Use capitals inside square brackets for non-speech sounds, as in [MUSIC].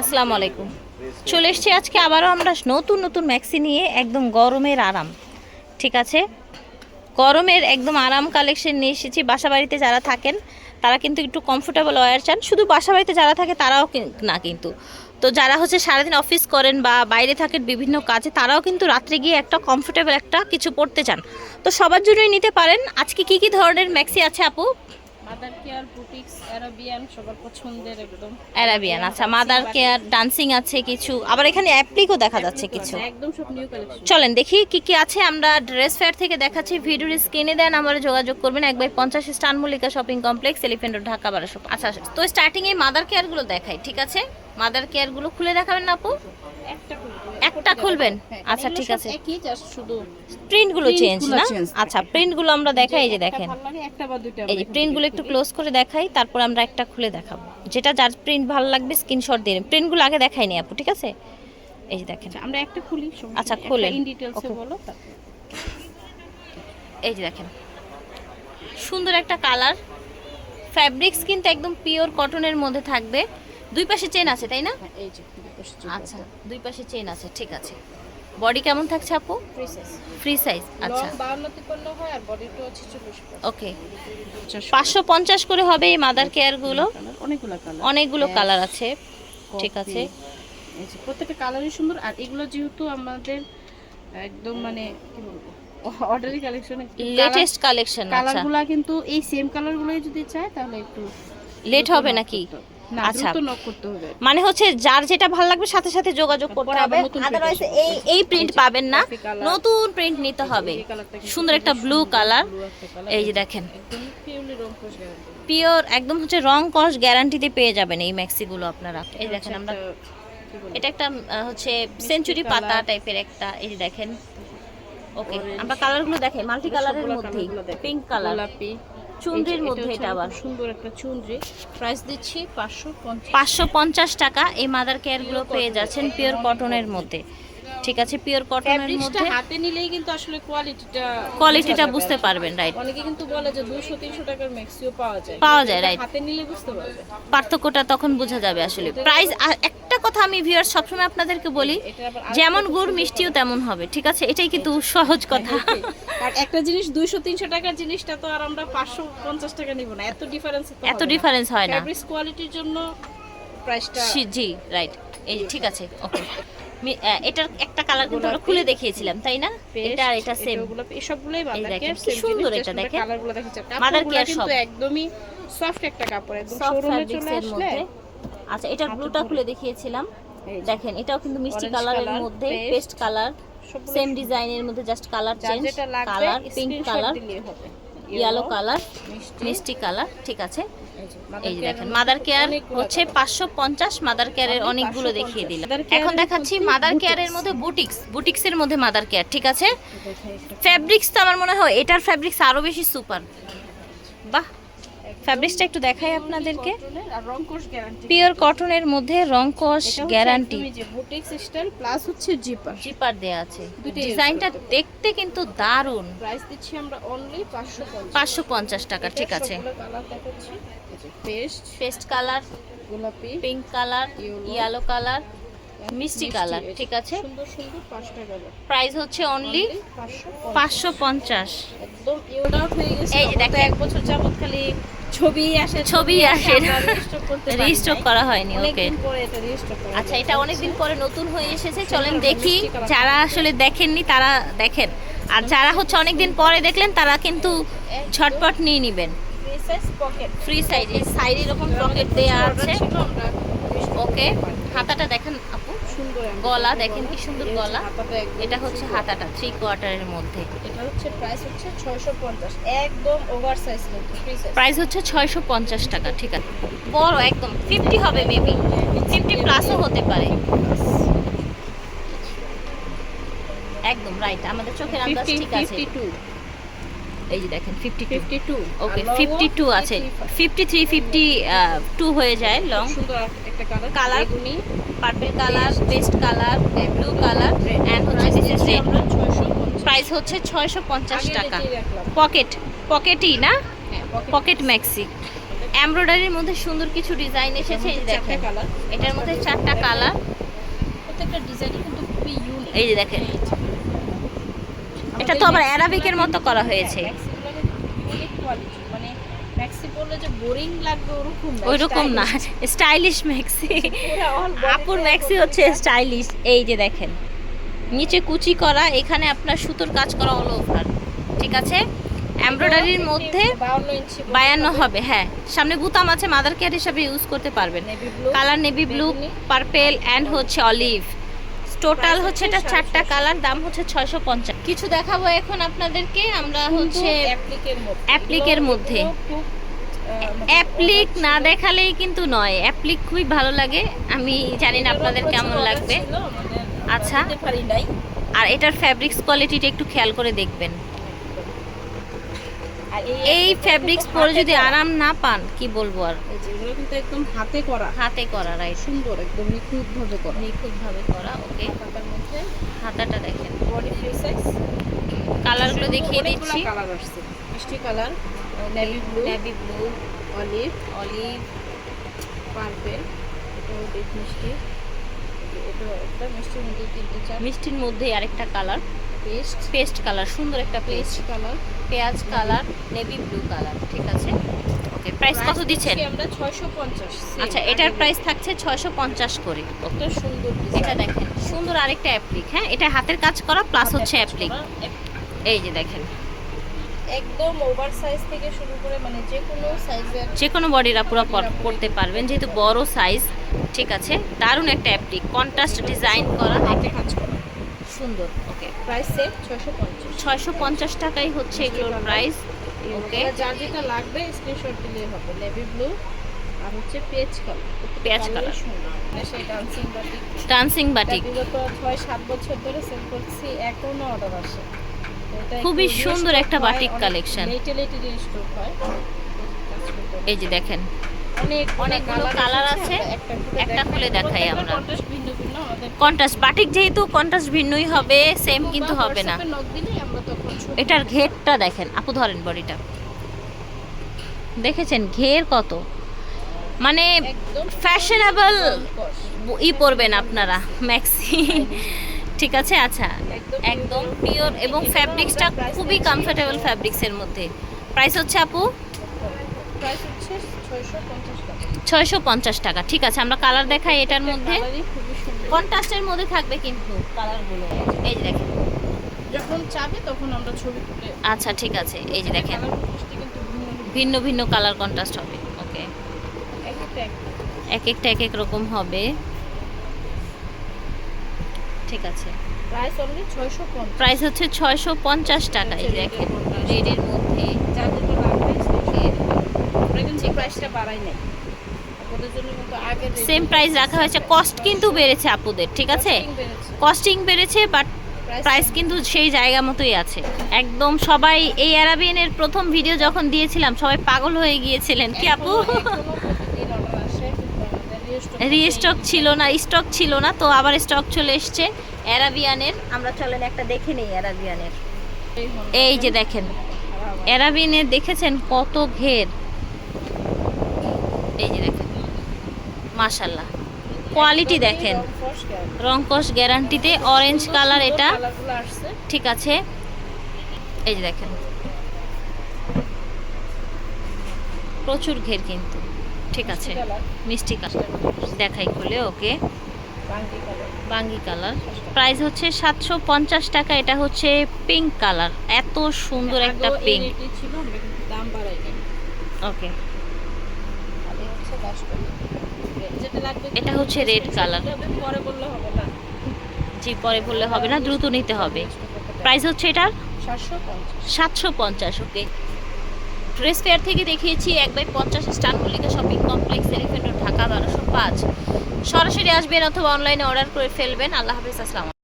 আসসালামু আলাইকুম। চলে এসছি আজকে আবারও আমরা নতুন নতুন ম্যাক্সি নিয়ে একদম গরমের আরাম। ঠিক আছে? গরমের একদম আরাম কালেকশন নিয়ে এসেছি। বাসা বাড়িতে যারা থাকেন, তারা কিন্তু একটু কমফোর্টেবল ওয়ার চান। শুধু বাসা বাড়িতে যারা থাকে, তারাও না কিন্তু। তো যারা হচ্ছে সারাদিন অফিস করেন বা বাইরে থাকেন বিভিন্ন কাজে, তারাও কিন্তু রাত্রে গিয়ে একটা কমফোর্টেবল একটা কিছু পড়তে চান। তো সবার জন্যই নিতে পারেন। আজকে কি কি ধরনের ম্যাক্সি আছে আপু? মাদার কেয়ার বুটিক্স অ্যারাবিয়ান সবার পছন্দের একদম। অ্যারাবিয়ান আচ্ছা মাদার কেয়ার ডান্সিং আছে কিছু। আবার এখানে অ্যাপ্লিকও দেখা যাচ্ছে কিছু। একদম সব নিউ কালেকশন চলেন দেখি কি কি আছে। আমরা ড্রেস ফেয়ার থেকে দেখাচ্ছি। ভিডিওর স্ক্রিনে দেন আমরা যোগাযোগ করবেন। এক বাই পঞ্চাশ star Mallika shopping complex elephant Dhaka বারোশো আচ্ছা আচ্ছা। তো স্টার্টিং এই মাদার কেয়ারগুলো দেখাই ঠিক আছে? মাদার কেয়ারগুলো খুলে দেখাবেন না আপু? একটা খুলবেন? হ্যাঁ, আচ্ছা ঠিক আছে। শুধু প্রিন্টগুলো চেঞ্জ না। আচ্ছা প্রিন্টগুলো আমরা দেখাই এই যে দেখেন। এই যে প্রিন্টগুলো একটু ক্লোজ করে দেখাই তারপর আমরা একটা খুলে দেখাবো। যেটা যার প্রিন্ট ভালো লাগবে স্ক্রিনশট দিয়ে প্রিন্টগুলো আগে দেখাই দেখাইনি আপু ঠিক আছে? এই যে দেখেন। আচ্ছা, আমরা একটা খুলি আচ্ছা, খুলে বলো। এই যে দেখেন। সুন্দর একটা কালার। ফ্যাব্রিক্স কিন্তু একদম পিওর কটনের মধ্যে থাকবে। দুই পাশে চেন আছে তাই না? হ্যাঁ, এই যে আচ্ছা দুই পাশে চেন আছে ঠিক আছে। বডি কেমন থাকছে আপু? Free size। ফ্রি সাইজ আচ্ছা। লং 52 হয় আর বডিটা হচ্ছে 46 ওকে পাঁচশো পঞ্চাশ করে হবে এই মাদার কেয়ারগুলো কালার অনেকগুলো কালার অনেকগুলো কালার আছে ঠিক আছে। এই যে প্রত্যেকটা কালারই সুন্দর আর এগুলো যেহেতু আমাদের একদম মানে কি বলব অর্ডারি কালেকশন লেটেস্ট কালেকশন আচ্ছা। কালারগুলো কিন্তু এই সেম কালারগুলোই যদি চায় তাহলে একটু লেট হবে নাকি? আচ্ছা। মানে হচ্ছে যার যেটা ভালো লাগবে সাথে সাথে যোগাযোগ করতে হবে। আদারওয়াইজ এই এই প্রিন্ট পাবেন না। নতুন প্রিন্ট নিতে হবে। সুন্দর একটা ব্লু কালার এই যে দেখেন। পিওর একদম হচ্ছে রং কস গ্যারান্টিতে পেয়ে যাবেন এই ম্যাক্সিগুলো আপনারা। এই দেখেন আমরা এটা একটা হচ্ছে সেঞ্চুরি পাতা টাইপের একটা এই যে দেখেন। ওকে আমরা কালারগুলো দেখাই মাল্টি কালারের মধ্যে পিঙ্ক কালার গোলাপি। চুনরির মধ্যে এটা আবার। সুন্দর একটা চুনরি প্রাইস দিচ্ছি পাঁচশো পাঁচশো পঞ্চাশ টাকা এই মাদার কেয়ারগুলো পেয়ে যাচ্ছেন পিওর কটনের মধ্যে। ঠিক আছে পিওর কটনের মধ্যে হাতে নিলেই কিন্তু আসলে কোয়ালিটিটা কোয়ালিটিটা বুঝতে পারবেন রাইট অনেকে কিন্তু বলে যে 200 300 টাকার ম্যাক্সিও পাওয়া যায়। পাওয়া যায়, right. হাতে নিলে বুঝতে পারবে। পার্থক্যটা তখন বোঝা যাবে আসলে। প্রাইস একটা কথা আমি ভিউয়ার সবসময় আপনাদেরকে বলি যেমন গুড় মিষ্টিও তেমন হবে ঠিক আছে? এটাই কিন্তু সহজ কথা। আর একটা জিনিস 200 300 টাকার জিনিসটা তো আর আমরা 550 টাকা নিব না। এত ডিফারেন্স এত ডিফারেন্স হয় না। ফ্যাব্রিক্স কোয়ালিটির জন্য প্রাইসটা জি রাইট এই ঠিক আছে ওকে এটার একটা কালার কিন্তু আমরা খুলে দেখিয়েছিলাম তাই না? এটা আর এটা সেম সবগুলোই দেখেন, কেয়ার কি সুন্দর এটা দেখেন। কালারগুলো দেখাচ্ছি। মাদার কিন্তু shop। একদমই সফট একটা কাপড় একদম শোরুমে চলে আসলে আচ্ছা এটার ব্লুটা খুলে দেখিয়েছিলাম। দেখেন এটাও কিন্তু মিষ্টি কালারের মধ্যে পেস্ট কালার সেম ডিজাইনের মধ্যে just colour change colour pink colour yellow colour মিষ্টি কালার ঠিক আছে। এই যে, দেখেন মাদার কেয়ার হচ্ছে পাঁচশো পঞ্চাশ মাদার কেয়ারের অনেকগুলো দেখিয়ে দিলাম। এখন দেখাচ্ছি মাদার কেয়ারের মধ্যে বুটিক্স বুটিক্সের মধ্যে মাদার কেয়ার ঠিক আছে? ফ্যাব্রিক্স তো আমার মনে হয় এটার ফ্যাব্রিক্স আরও বেশি সুপার বাহ! ফ্যাব্রিক্সটা একটু দেখাই আপনাদেরকে। পিওর কটনের মধ্যে রং কস গ্যারান্টি যে বুটিক্স স্টাইল প্লাস হচ্ছে জিপার জিপার দেয়া আছে। ডিজাইনটা দেখতে কিন্তু দারুণ। প্রাইস দিচ্ছি আমরা অনলি 550 পাঁচশো পঞ্চাশ টাকা ঠিক আছে। পেস্ট পেস্ট কালার গোলাপি পিঙ্ক কালার ইয়েলো কালার মিষ্টি কালার ঠিক আছে। সুন্দর সুন্দর পাঁচটা কালার প্রাইস হচ্ছে অনলি 550 পাঁচশো পঞ্চাশ। একদম ইউড আউট হয়ে গেছে। এই যে আমরা এক বছর যাবত খালি ছবি আসে ছবি আসে রিস্টক করা হয়নি ওকে। আচ্ছা এটা অনেকদিন পরে নতুন হয়ে এসেছে। চলেন দেখি যারা আসলে দেখেননি তারা দেখেন। আর যারা হচ্ছে অনেকদিন পরে দেখলেন তারা কিন্তু ঝটপট নিয়ে নেবেন। ফ্রি সাইজ এই সাইড এরকম পকেট দেয়া আছে। ওকে হাতাটা সুন্দর একটা গলা দেখেন কি সুন্দর গলা। এটা হচ্ছে হাতাটা থ্রি কোয়ার্টারের মধ্যে। এটা হচ্ছে প্রাইস হচ্ছে 650 একদম ওভার সাইজ প্রাইস হচ্ছে টাকা ঠিক আছে। বড় একদম ফিফটি হবে মেবি ফিফটি প্লাসও হতে পারে। একদম রাইট আমাদের চোখের আন্দাজ ঠিক আছে। এই যে দেখেন fifty fifty two okay fifty two আছে। ফিফটি থ্রি ফিফটি টু হয়ে যায় লং সুন্দর একটা colour Colour। Purple colour pastel colour blue colour and হচ্ছে দিস ইজ রেড আমরা 650 প্রাইস হচ্ছে ছয়শো পঞ্চাশ টাকা। পকেট পকেটই না? হ্যাঁ, পকেট ম্যাক্সি এমব্রয়ডারির মধ্যে সুন্দর কিছু ডিজাইন এসেছে এই দেখেন। কালার এটার মধ্যে চারটা কালার প্রত্যেকটা ডিজাইনই কিন্তু খুবই ইউনিক এই যে দেখেন। এটা তো আবার অ্যারাবিকের মতো করা হয়েছে। ইউনিক কোয়ালিটি ম্যাক্সি পরলে যে বোরিং লাগবে ওরকম না ওইরকম না। স্টাইলিশ [LAUGHS] ম্যাক্সি আপুর ম্যাক্সি হচ্ছে স্টাইলিশ এই যে দেখেন নিচে কুচি করা এখানে আপনার সুতোর কাজ করা অল ওভার ঠিক আছে? এমব্রয়ডারির মধ্যে বায়ান্ন হবে হ্যাঁ। সামনে বুতাম আছে মাদার কেয়ার হিসাবে ইউজ করতে পারবেন। Colour navy blue purple and হচ্ছে অলিভ টোটাল হচ্ছে এটা চারটা কালার দাম হচ্ছে ছয়শো পঞ্চাশ। কিছু দেখাবো এখন আপনাদেরকে আমরা হচ্ছে অ্যাপ্লিকের মধ্যে। আহ, মানে অ্যাপ্লিক না দেখালেই কিন্তু নয়। অ্যাপ্লিক খুবই ভালো লাগে। আমি জানি না আপনাদের কেমন লাগবে। আমরা আচ্ছা। আর এটার ফ্যাব্রিক্স কোয়ালিটিটা একটু খেয়াল করে দেখবেন। এই এগুলো ফ্যাব্রিক্স পরে যদি আরাম না পান কি বলব আর? এগুলো কিন্তু একদম হাতে করা। হাতে করা রাইট সুন্দর একদম নিখুঁত ভাবে করা। নিখুঁতভাবে করা ওকে হাতার মধ্যে। হাতাটা দেখেন। বডি ফ্রি সাইজ কালারগুলো দেখিয়ে দিচ্ছি। কালার আসছে। মিষ্টি colour navy blue navy blue olive olive purple এটাও মিষ্টি। মিষ্টির মধ্যে আরেকটা কালার। পেস্ট। পেস্ট কালার সুন্দর একটা পেস্ট। কালার। পেঁয়াজ কালার নেভি ব্লু কালার ঠিক আছে? ওকে প্রাইস কত দিচ্ছেন? আমরা 650 আচ্ছা এটার প্রাইস থাকছে ছয়শো পঞ্চাশ করে। একটা সুন্দর এটা দেখেন সুন্দর আরেকটা অ্যাপ্লিক হ্যাঁ? এটা হাতের কাজ করা প্লাস হচ্ছে অ্যাপ্লিক এই যে দেখেন। একদম ওভার সাইজ থেকে শুরু করে মানে যে কোনো সাইজের যে কোনো বডিরা পুরো পড়তে পারবেন যেহেতু বড় সাইজ ঠিক আছে? দারুণ একটা অ্যাপ্লিক কন্ট্রাস্ট ডিজাইন করা হাতে কাজ করা। সুন্দর। ওকে প্রাইস সেম 650 ছয়শো পঞ্চাশ টাকাই হচ্ছে এগুলোর প্রাইস ওকে যার যেটা লাগবে স্ক্রিনশট দিলে হবে। নেভি ব্লু আর হচ্ছে পেজ কালার। সুন্দর। মানে সেই ডান্সিং বাটিক ডান্সিং বাটিক বিগত ছয় সাত বছর ধরে সেল করছি এখনও অর্ডার আসে। খুবই সুন্দর একটা বাটিক হয়। এই যে দেখেন অনেক অনেকগুলো colour আছে। একটা খুলে দেখাই আমরা। কন্ট্রাস্ট বাটিক যেহেতু কন্ট্রাস্ট ভিন্নই হবে সেম কিন্তু হবে না। এটার ঘেরটা দেখেন আপু ধরেন বডিটা। দেখেছেন ঘের কত? মানে ফ্যাশনেবল ই পরবেন আপনারা ম্যাক্সি ঠিক আছে আচ্ছা। একদম পিওর এবং ফ্যাব্রিক্সটা খুবই কমফোর্টেবল ফ্যাব্রিক্সের মধ্যে। প্রাইস হচ্ছে আপু? প্রাইস হচ্ছে 650 টাকা। ছয়শো পঞ্চাশ টাকা ঠিক আছে। আমরা কালার দেখাই এটার মধ্যে। কন্ট্রাস্টের মধ্যে থাকবে কিন্তু কালারগুলো এই যে দেখেন। যখন চাবে তখন আমরা ছবি তুলে আচ্ছা ঠিক আছে। এই যে দেখেন। ভিন্ন ভিন্ন। কালার কন্ট্রাস্ট হবে। ওকে এক একটা এক। এক একটা এক এক রকম হবে। ঠিক আছে। প্রাইস অনলি 650 প্রাইস হচ্ছে ছয়শো পঞ্চাশ টাকা এই দেখেন। রেডের মধ্যে লাগবে আমরা কিন্তু প্রাইসটা বাড়াই নাই। সেম প্রাইস রাখা হয়েছে। কস্ট কিন্তু বেড়েছে আপুদের ঠিক আছে? কস্টিং বেড়েছে। বাট প্রাইস কিন্তু সেই জায়গা মতোই আছে। একদম সবাই এই অ্যারাবিয়ানের প্রথম ভিডিও যখন দিয়েছিলাম সবাই পাগল হয়ে গিয়েছিলেন। কি আপু? রিস্টক ছিল। না স্টক ছিল না, তো আবার স্টক চলে এসছে অ্যারাবিয়ানের আমরা চলেন একটা দেখে নেই অ্যারাবিয়ানের এই যে দেখেন অ্যারাবিয়ানের দেখেছেন কত ঘের? এই যে দেখেন মাশাল্লাহ কোয়ালিটি দেখেন রংকশ গ্যারান্টিতে অরেঞ্জ কালার এটা। ঠিক আছে। এই যে দেখেন, প্রচুর ঘের কিন্তু। ঠিক আছে মিষ্টি কালার। দেখাই খুলে ওকে। বাঙ্গি কালার। প্রাইস হচ্ছে সাতশো পঞ্চাশ টাকা এটা হচ্ছে পিঙ্ক কালার। এত সুন্দর একটা পিঙ্ক। ওকে। এটা হচ্ছে রেড কালার। পরে বললে হবে না। জি পরে বললে হবে না দ্রুত নিতে হবে। প্রাইস হচ্ছে এটার সাতশো পঞ্চাশ ওকে। ড্রেস ফেয়ার থেকে দেখিয়েছি এক বাই পঞ্চাশ star Mallika shopping complex, elephant Dhaka, বারোশো পাঁচ। সরাসরি আসবেন অথবা অনলাইনে অর্ডার করে ফেলবেন। আল্লাহ হাফিজ, আসসালাম